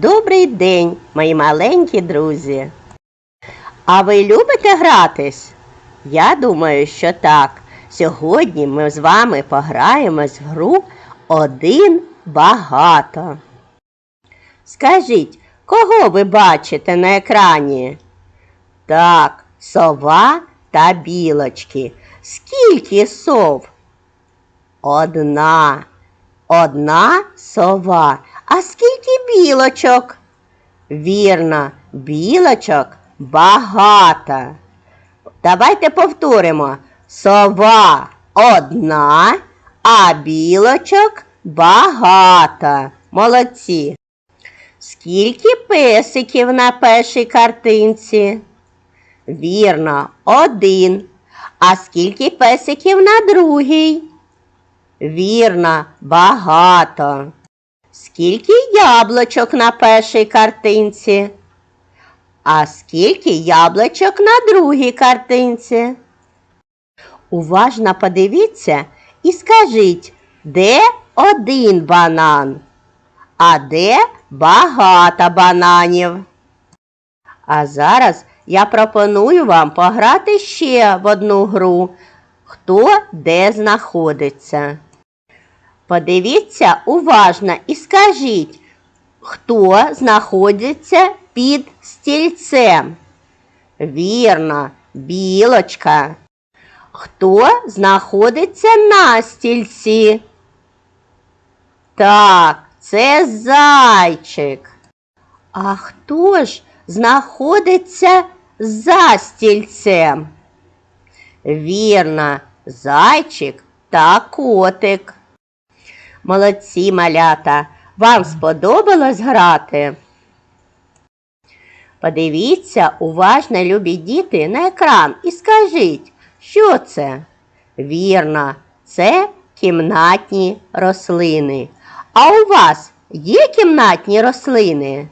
Добрий день, мої маленькі друзі. А ви любите гратись? Я думаю, що так. Сьогодні ми з вами пограємось в гру один багато. Скажіть, кого ви бачите на екрані? Так, сова та білочки. Скільки сов? Одна. Одна сова. А скільки білочок? Вірно, білочок багато. Давайте повторимо. Сова одна, а білочок багато. Молодці. Скільки песиків на першій картинці? Вірно, один. А скільки песиків на другій? Вірно, багато. Скільки яблучок на першій картинці? А скільки яблучок на другій картинці? Уважно подивіться і скажіть, де один банан, а де багато бананів. А зараз я пропоную вам пограти ще в одну гру. Хто де знаходиться? Подивіться уважно і скажіть, хто знаходиться під стільцем? Вірно, білочка. Хто знаходиться на стільці? Так, це зайчик. А хто ж знаходиться за стільцем? Вірно, зайчик та котик. Молодці малята, вам сподобалось грати? Подивіться уважно, любі діти, на екран і скажіть, що це? Вірно, це кімнатні рослини. А у вас є кімнатні рослини?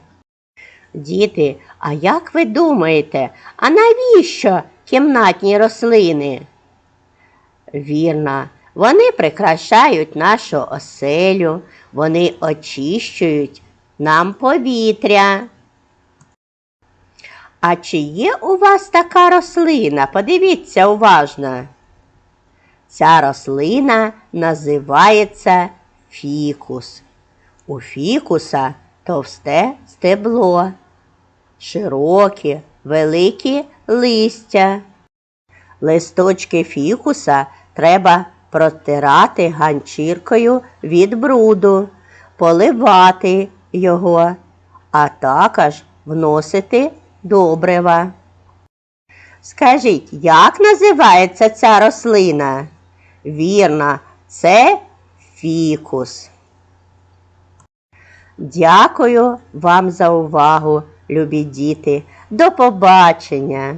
Діти, а як ви думаєте, а навіщо кімнатні рослини? Вірно, вони прикрашають нашу оселю, вони очищують нам повітря. А чи є у вас така рослина? Подивіться уважно. Ця рослина називається фікус. У фікуса товсте стебло, широкі, великі листя. Листочки фікуса треба протирати ганчіркою від бруду, поливати його, а також вносити добрива. Скажіть, як називається ця рослина? Вірно, це фікус. Дякую вам за увагу, любі діти. До побачення!